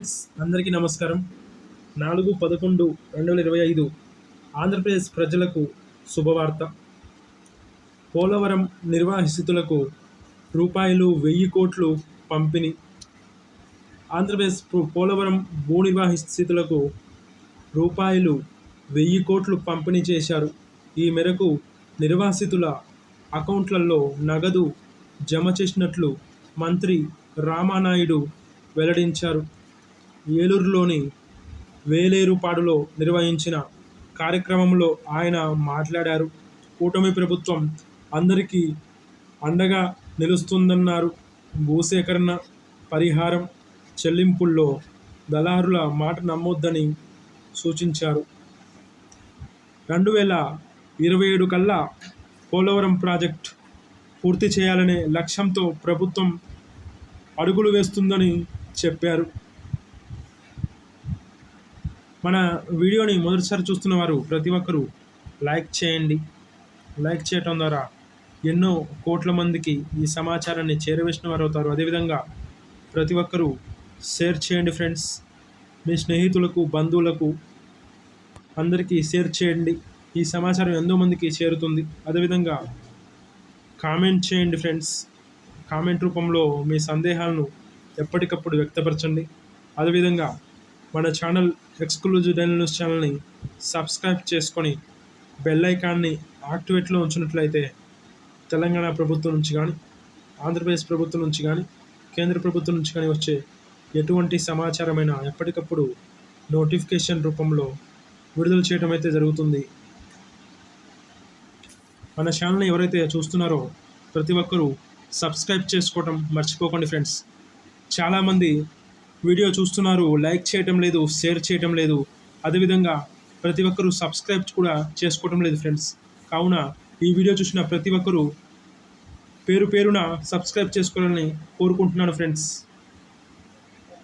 అందరికీ నమస్కారం. నాలుగు పదకొండు రెండు వేల ఇరవై ఐదు ఆంధ్రప్రదేశ్ ప్రజలకు శుభవార్త. పోలవరం నిర్వాసితులకు రూపాయలు వెయ్యి కోట్లు పంపిణీ. ఆంధ్రప్రదేశ్ పోలవరం భూ నిర్వాసితులకు రూపాయలు వెయ్యి కోట్లు పంపిణీ చేశారు. ఈ మేరకు నిర్వాసితుల అకౌంట్లలో నగదు జమ చేసినట్లు మంత్రి రామానాయుడు వెల్లడించారు. ఏలూరులోని వేలేరుపాడులో నిర్వహించిన కార్యక్రమంలో ఆయన మాట్లాడారు. కూటమి ప్రభుత్వం అందరికీ అండగా నిలుస్తుందన్నారు. భూసేకరణ పరిహారం చెల్లింపుల్లో దళారుల మాట నమ్మొద్దని సూచించారు. రెండు వేల ఇరవై ఏడు కల్లా పోలవరం ప్రాజెక్ట్ పూర్తి చేయాలనే లక్ష్యంతో ప్రభుత్వం అడుగులు వేస్తుందని చెప్పారు. మన వీడియోని మొదటిసారి చూస్తున్న వారు ప్రతి ఒక్కరూ లైక్ చేయండి. లైక్ చేయటం ద్వారా ఎన్నో కోట్ల మందికి ఈ సమాచారాన్ని చేరవేసిన వారు అవుతారు అదేవిధంగా ప్రతి ఒక్కరూ షేర్ చేయండి ఫ్రెండ్స్. మీ స్నేహితులకు బంధువులకు అందరికీ షేర్ చేయండి. ఈ సమాచారం ఎంతో మందికి చేరుతుంది. అదేవిధంగా కామెంట్ చేయండి ఫ్రెండ్స్. కామెంట్ రూపంలో మీ సందేహాలను ఎప్పటికప్పుడు వ్యక్తపరచండి. అదేవిధంగా మన ఛానల్ ఎక్స్క్లూజివ్ డైలీ న్యూస్ ఛానల్ని సబ్స్క్రైబ్ చేసుకొని బెల్ ఐకాన్ని యాక్టివేట్లో ఉంచినట్లయితే తెలంగాణ ప్రభుత్వం నుంచి కానీ ఆంధ్రప్రదేశ్ ప్రభుత్వం నుంచి కానీ కేంద్ర ప్రభుత్వం నుంచి కానీ వచ్చే ఎటువంటి సమాచారమైన ఎప్పటికప్పుడు నోటిఫికేషన్ రూపంలో విడుదల చేయడం అయితే జరుగుతుంది. మన ఛానల్ని ఎవరైతే చూస్తున్నారో ప్రతి ఒక్కరూ సబ్స్క్రైబ్ చేసుకోవటం మర్చిపోకండి ఫ్రెండ్స్. చాలామంది వీడియో చూస్తున్నారు లైక్ చేయటం లేదు షేర్ చేయటం లేదు. అదేవిధంగా ప్రతి ఒక్కరూ సబ్స్క్రైబ్ కూడా చేసుకోవటం లేదు ఫ్రెండ్స్. కావున ఈ వీడియో చూసిన ప్రతి ఒక్కరూ పేరు పేరున సబ్స్క్రైబ్ చేసుకోవాలని కోరుకుంటున్నాను ఫ్రెండ్స్.